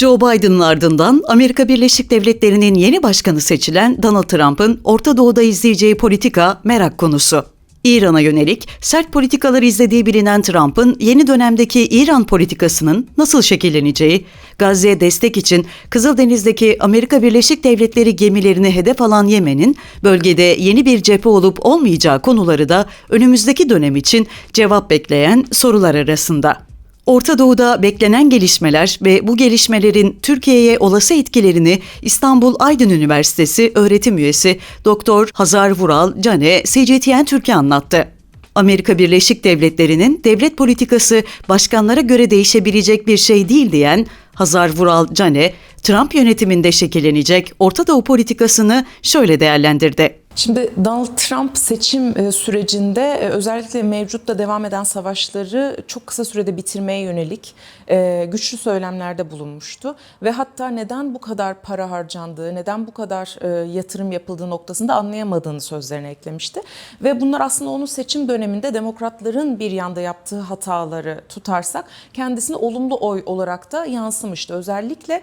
Joe Biden'ın ardından Amerika Birleşik Devletleri'nin yeni başkanı seçilen Donald Trump'ın Orta Doğu'da izleyeceği politika merak konusu. İran'a yönelik sert politikalar izlediği bilinen Trump'ın yeni dönemdeki İran politikasının nasıl şekilleneceği, Gazze'ye destek için Kızıldeniz'deki Amerika Birleşik Devletleri gemilerini hedef alan Yemen'in bölgede yeni bir cephe olup olmayacağı konuları da önümüzdeki dönem için cevap bekleyen sorular arasında. Orta Doğu'da beklenen gelişmeler ve bu gelişmelerin Türkiye'ye olası etkilerini İstanbul Aydın Üniversitesi öğretim üyesi Doktor Hazar Vural Cane CGTN Türkiye anlattı. Amerika Birleşik Devletleri'nin devlet politikası başkanlara göre değişebilecek bir şey değil diyen Hazar Vural Cane, Trump yönetiminde şekillenecek Orta Doğu politikasını şöyle değerlendirdi. Şimdi Donald Trump seçim e, sürecinde e, özellikle mevcutta devam eden savaşları çok kısa sürede bitirmeye yönelik e, güçlü söylemlerde bulunmuştu. Ve hatta neden bu kadar para harcandığı, neden bu kadar yatırım yapıldığı noktasında anlayamadığını sözlerine eklemişti. Ve bunlar aslında onun seçim döneminde demokratların bir yanda yaptığı hataları tutarsak kendisine olumlu oy olarak da yansımıştı. Özellikle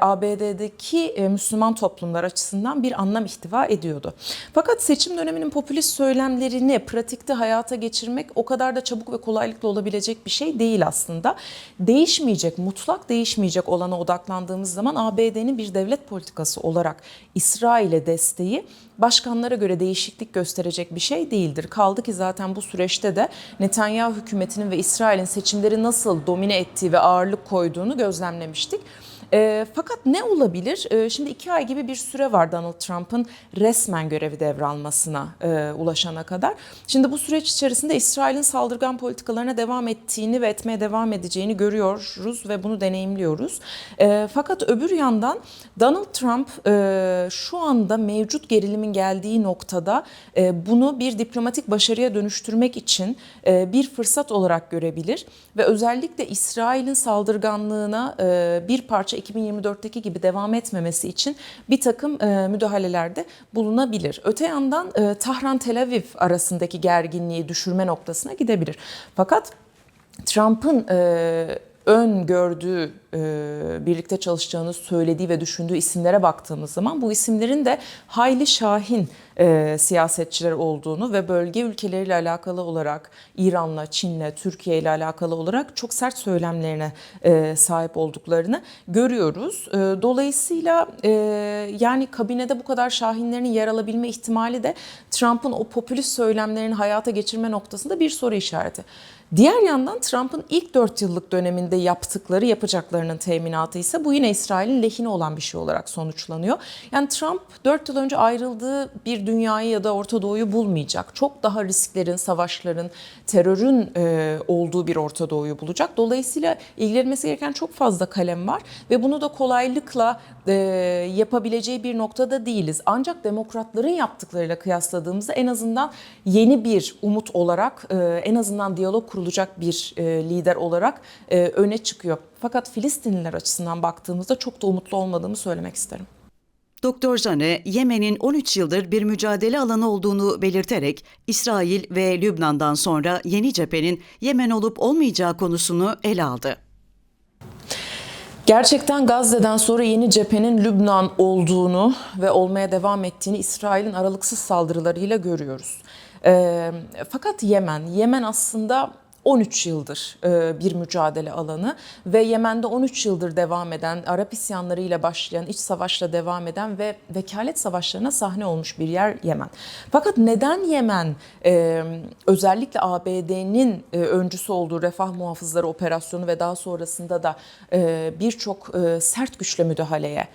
ABD'deki Müslüman toplumlar açısından bir anlam ihtiva ediyordu. Fakat seçim döneminin popülist söylemlerini pratikte hayata geçirmek o kadar da çabuk ve kolaylıkla olabilecek bir şey değil aslında. Değişmeyecek, mutlak değişmeyecek olana odaklandığımız zaman ABD'nin bir devlet politikası olarak İsrail'e desteği başkanlara göre değişiklik gösterecek bir şey değildir. Kaldı ki zaten bu süreçte de Netanyahu hükümetinin ve İsrail'in seçimleri nasıl domine ettiği ve ağırlık koyduğunu gözlemlemiştik. E, fakat ne olabilir? E, şimdi iki ay gibi bir süre var Donald Trump'ın resmen görevi devralmasına e, ulaşana kadar. Şimdi bu süreç içerisinde İsrail'in saldırgan politikalarına devam ettiğini ve etmeye devam edeceğini görüyoruz ve bunu deneyimliyoruz. E, fakat öbür yandan Donald Trump e, şu anda mevcut gerilimin geldiği noktada e, bunu bir diplomatik başarıya dönüştürmek için e, bir fırsat olarak görebilir ve özellikle İsrail'in saldırganlığına e, bir parça 2024'teki gibi devam etmemesi için bir takım e, müdahalelerde bulunabilir. Öte yandan e, Tahran-Tel Aviv arasındaki gerginliği düşürme noktasına gidebilir. Fakat Trump'ın e, ön gördüğü, e, birlikte çalışacağını söylediği ve düşündüğü isimlere baktığımız zaman bu isimlerin de hayli şahin e, siyasetçiler olduğunu ve bölge ülkeleriyle alakalı olarak İran'la, Çin'le, Türkiye ile alakalı olarak çok sert söylemlerine e, sahip olduklarını görüyoruz. Dolayısıyla yani kabinede bu kadar şahinlerin yer alabilme ihtimali de Trump'ın o popülist söylemlerini hayata geçirme noktasında bir soru işareti. Diğer yandan Trump'ın ilk 4 yıllık döneminde yaptıkları yapacaklarının teminatı ise bu yine İsrail'in lehine olan bir şey olarak sonuçlanıyor. Yani Trump 4 yıl önce ayrıldığı bir dünyayı ya da Orta Doğu'yu bulmayacak. Çok daha risklerin, savaşların, terörün e, olduğu bir Orta Doğu'yu bulacak. Dolayısıyla ilgilenmesi gereken çok fazla kalem var ve bunu da kolaylıkla e, yapabileceği bir noktada değiliz. Ancak demokratların yaptıklarıyla kıyasladığımızda en azından yeni bir umut olarak e, en azından diyalog kurulacak bir e, lider olarak e, öne çıkıyor. Fakat Filistinliler açısından baktığımızda çok da umutlu olmadığımı söylemek isterim. Doktor Jane, Yemen'in 13 yıldır bir mücadele alanı olduğunu belirterek İsrail ve Lübnan'dan sonra yeni cephenin Yemen olup olmayacağı konusunu ele aldı. Gerçekten Gazze'den sonra yeni cephenin Lübnan olduğunu ve olmaya devam ettiğini İsrail'in aralıksız saldırılarıyla görüyoruz. E, fakat Yemen, Yemen aslında 13 yıldır e, bir mücadele alanı ve Yemen'de 13 yıldır devam eden, Arap isyanlarıyla başlayan, iç savaşla devam eden ve vekalet savaşlarına sahne olmuş bir yer Yemen. Fakat neden Yemen e, özellikle ABD'nin e, öncüsü olduğu refah muhafızları operasyonu ve daha sonrasında da birçok sert güçle müdahaleye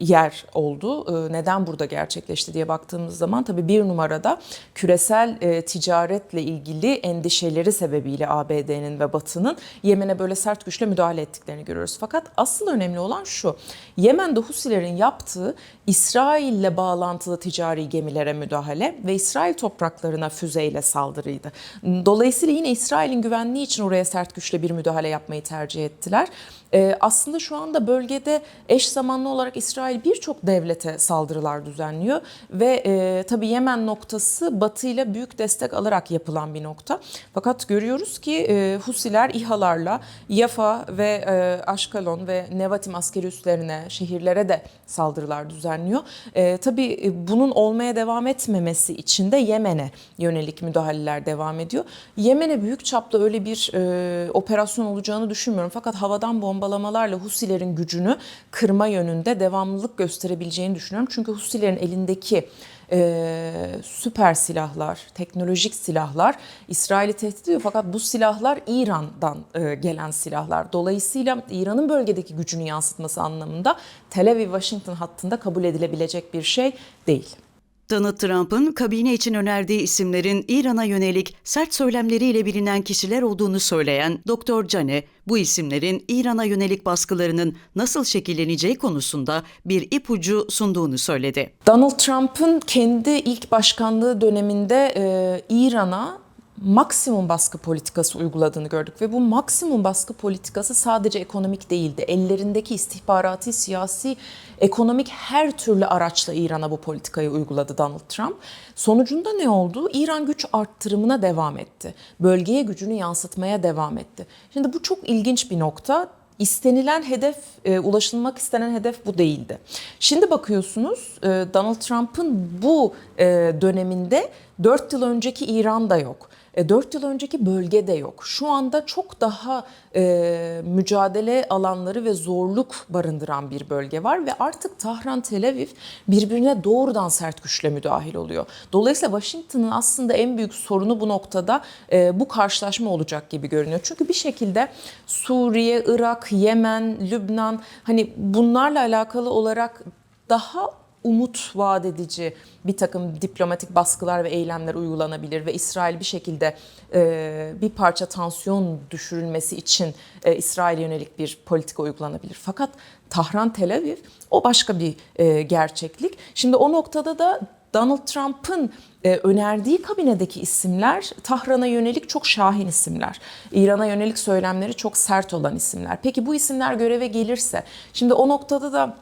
yer oldu. Neden burada gerçekleşti diye baktığımız zaman tabii bir numarada küresel ticaretle ilgili endişeleri sebebiyle ABD'nin ve Batı'nın Yemen'e böyle sert güçle müdahale ettiklerini görüyoruz. Fakat asıl önemli olan şu. Yemen'de Husilerin yaptığı İsrail'le bağlantılı ticari gemilere müdahale ve İsrail topraklarına füzeyle saldırıydı. Dolayısıyla yine İsrail'in güvenliği için oraya sert güçle bir müdahale yapmayı tercih ettiler. Ee, aslında şu anda bölgede eş zamanlı olarak İsrail birçok devlete saldırılar düzenliyor ve e, tabii Yemen noktası Batı ile büyük destek alarak yapılan bir nokta. Fakat görüyoruz ki e, Husiler İHA'larla Yafa ve e, Aşkalon ve Nevatim askeri üslerine, şehirlere de saldırılar düzenliyor. E, tabii e, bunun olmaya devam etmemesi için de Yemen'e yönelik müdahaleler devam ediyor. Yemen'e büyük çapta öyle bir e, operasyon olacağını düşünmüyorum. Fakat havadan bombalamalarla Husilerin gücünü kırma yönünde devamlılık gösterebileceğini düşünüyorum. Çünkü Husilerin elindeki e, süper silahlar, teknolojik silahlar İsrail'i tehdit ediyor. Fakat bu silahlar İran'dan e, gelen silahlar. Dolayısıyla İran'ın bölgedeki gücünü yansıtması anlamında Tel Aviv-Washington hattında kabul edilebilecek bir şey değil. Donald Trump'ın kabine için önerdiği isimlerin İran'a yönelik sert söylemleriyle bilinen kişiler olduğunu söyleyen Dr. Cane, bu isimlerin İran'a yönelik baskılarının nasıl şekilleneceği konusunda bir ipucu sunduğunu söyledi. Donald Trump'ın kendi ilk başkanlığı döneminde e, İran'a maksimum baskı politikası uyguladığını gördük ve bu maksimum baskı politikası sadece ekonomik değildi. Ellerindeki istihbarati, siyasi, ekonomik her türlü araçla İran'a bu politikayı uyguladı Donald Trump. Sonucunda ne oldu? İran güç arttırımına devam etti. Bölgeye gücünü yansıtmaya devam etti. Şimdi bu çok ilginç bir nokta. İstenilen hedef, e, ulaşılmak istenen hedef bu değildi. Şimdi bakıyorsunuz e, Donald Trump'ın bu e, döneminde 4 yıl önceki İran'da yok. 4 yıl önceki bölgede yok. Şu anda çok daha e, mücadele alanları ve zorluk barındıran bir bölge var ve artık Tahran, Tel Aviv birbirine doğrudan sert güçle müdahil oluyor. Dolayısıyla Washington'ın aslında en büyük sorunu bu noktada e, bu karşılaşma olacak gibi görünüyor. Çünkü bir şekilde Suriye, Irak, Yemen, Lübnan hani bunlarla alakalı olarak daha umut vaat edici bir takım diplomatik baskılar ve eylemler uygulanabilir ve İsrail bir şekilde e, bir parça tansiyon düşürülmesi için e, İsrail'e yönelik bir politika uygulanabilir. Fakat Tahran, Tel Aviv o başka bir e, gerçeklik. Şimdi o noktada da Donald Trump'ın e, önerdiği kabinedeki isimler Tahran'a yönelik çok şahin isimler. İran'a yönelik söylemleri çok sert olan isimler. Peki bu isimler göreve gelirse, şimdi o noktada da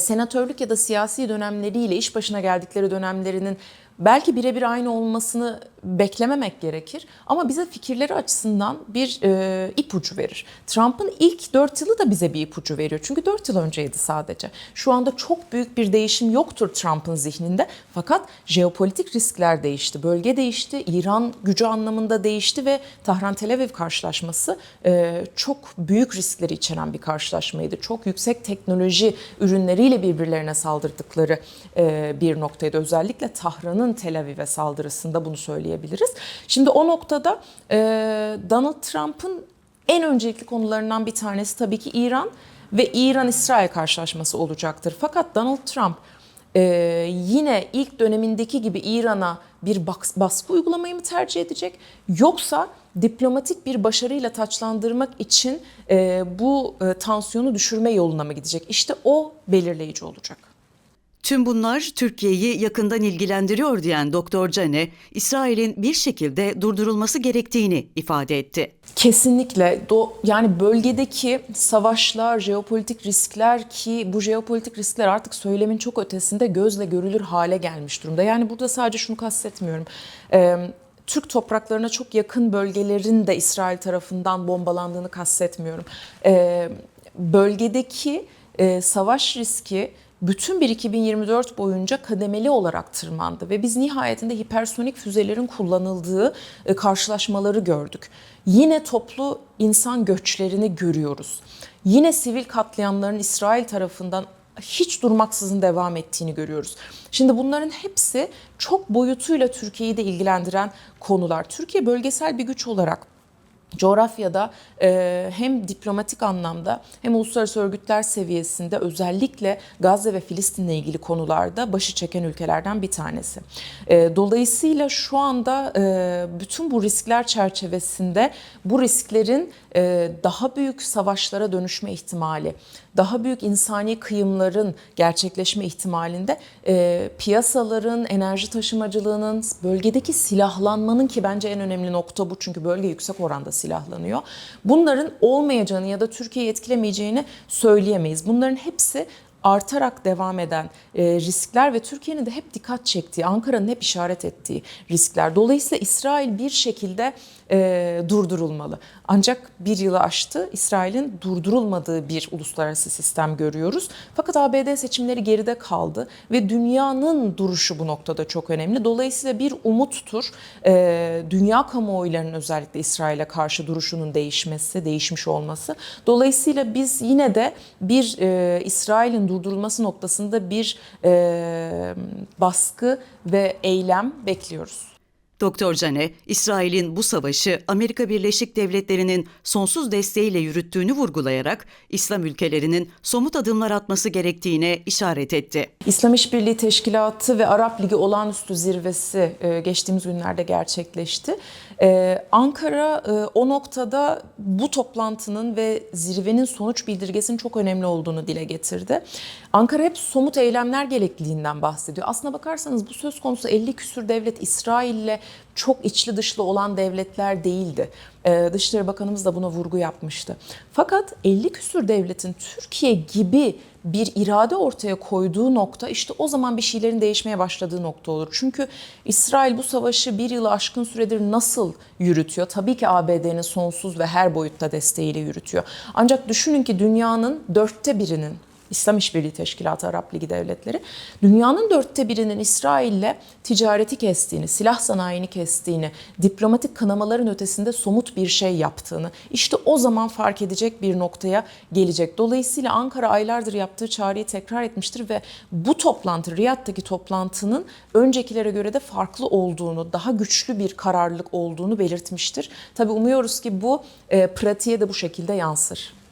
senatörlük ya da siyasi dönemleriyle iş başına geldikleri dönemlerinin belki birebir aynı olmasını beklememek gerekir ama bize fikirleri açısından bir e, ipucu verir. Trump'ın ilk 4 yılı da bize bir ipucu veriyor. Çünkü 4 yıl önceydi sadece. Şu anda çok büyük bir değişim yoktur Trump'ın zihninde. Fakat jeopolitik riskler değişti. Bölge değişti. İran gücü anlamında değişti ve Tahran-Tel Aviv karşılaşması e, çok büyük riskleri içeren bir karşılaşmaydı. Çok yüksek teknoloji ürünleriyle birbirlerine saldırdıkları e, bir noktaydı. Özellikle Tahran'ın Tel Aviv'e saldırısında bunu söyleyebiliriz. Şimdi o noktada e, Donald Trump'ın en öncelikli konularından bir tanesi tabii ki İran ve İran-İsrail karşılaşması olacaktır. Fakat Donald Trump e, yine ilk dönemindeki gibi İran'a bir baskı uygulamayı mı tercih edecek yoksa diplomatik bir başarıyla taçlandırmak için e, bu e, tansiyonu düşürme yoluna mı gidecek? İşte o belirleyici olacak. Tüm bunlar Türkiye'yi yakından ilgilendiriyor diyen Doktor Cane, İsrail'in bir şekilde durdurulması gerektiğini ifade etti. Kesinlikle. Do yani bölgedeki savaşlar, jeopolitik riskler ki bu jeopolitik riskler artık söylemin çok ötesinde gözle görülür hale gelmiş durumda. Yani burada sadece şunu kastetmiyorum. Ee, Türk topraklarına çok yakın bölgelerin de İsrail tarafından bombalandığını kastetmiyorum. Ee, bölgedeki e, savaş riski bütün bir 2024 boyunca kademeli olarak tırmandı ve biz nihayetinde hipersonik füzelerin kullanıldığı e, karşılaşmaları gördük. Yine toplu insan göçlerini görüyoruz. Yine sivil katliamların İsrail tarafından hiç durmaksızın devam ettiğini görüyoruz. Şimdi bunların hepsi çok boyutuyla Türkiye'yi de ilgilendiren konular. Türkiye bölgesel bir güç olarak coğrafyada e, hem diplomatik anlamda hem uluslararası örgütler seviyesinde özellikle Gazze ve Filistin'le ilgili konularda başı çeken ülkelerden bir tanesi. E, dolayısıyla şu anda e, bütün bu riskler çerçevesinde bu risklerin e, daha büyük savaşlara dönüşme ihtimali, daha büyük insani kıyımların gerçekleşme ihtimalinde e, piyasaların, enerji taşımacılığının, bölgedeki silahlanmanın ki bence en önemli nokta bu çünkü bölge yüksek oranda silahlanıyor. Bunların olmayacağını ya da Türkiye'yi etkilemeyeceğini söyleyemeyiz. Bunların hepsi artarak devam eden e, riskler ve Türkiye'nin de hep dikkat çektiği, Ankara'nın hep işaret ettiği riskler. Dolayısıyla İsrail bir şekilde e, durdurulmalı. Ancak bir yılı aştı İsrail'in durdurulmadığı bir uluslararası sistem görüyoruz. Fakat ABD seçimleri geride kaldı ve dünyanın duruşu bu noktada çok önemli. Dolayısıyla bir umuttur e, dünya kamuoylarının özellikle İsrail'e karşı duruşunun değişmesi, değişmiş olması. Dolayısıyla biz yine de bir e, İsrail'in durdurulması noktasında bir e, baskı ve eylem bekliyoruz. Doktor Cane, İsrail'in bu savaşı Amerika Birleşik Devletleri'nin sonsuz desteğiyle yürüttüğünü vurgulayarak İslam ülkelerinin somut adımlar atması gerektiğine işaret etti. İslam İşbirliği Teşkilatı ve Arap Ligi olağanüstü zirvesi e, geçtiğimiz günlerde gerçekleşti. E, Ankara e, o noktada bu toplantının ve zirvenin sonuç bildirgesinin çok önemli olduğunu dile getirdi. Ankara hep somut eylemler gerekliliğinden bahsediyor. Aslına bakarsanız bu söz konusu 50 küsür devlet İsrail'le çok içli dışlı olan devletler değildi. Ee, Dışişleri Bakanımız da buna vurgu yapmıştı. Fakat 50 küsür devletin Türkiye gibi bir irade ortaya koyduğu nokta işte o zaman bir şeylerin değişmeye başladığı nokta olur. Çünkü İsrail bu savaşı bir yılı aşkın süredir nasıl yürütüyor? Tabii ki ABD'nin sonsuz ve her boyutta desteğiyle yürütüyor. Ancak düşünün ki dünyanın dörtte birinin İslam İşbirliği Teşkilatı Arap Ligi devletleri dünyanın dörtte birinin İsrail'le ticareti kestiğini, silah sanayini kestiğini, diplomatik kınamaların ötesinde somut bir şey yaptığını işte o zaman fark edecek bir noktaya gelecek. Dolayısıyla Ankara aylardır yaptığı çağrıyı tekrar etmiştir ve bu toplantı, Riyad'daki toplantının öncekilere göre de farklı olduğunu, daha güçlü bir kararlılık olduğunu belirtmiştir. Tabii umuyoruz ki bu e, pratiğe de bu şekilde yansır.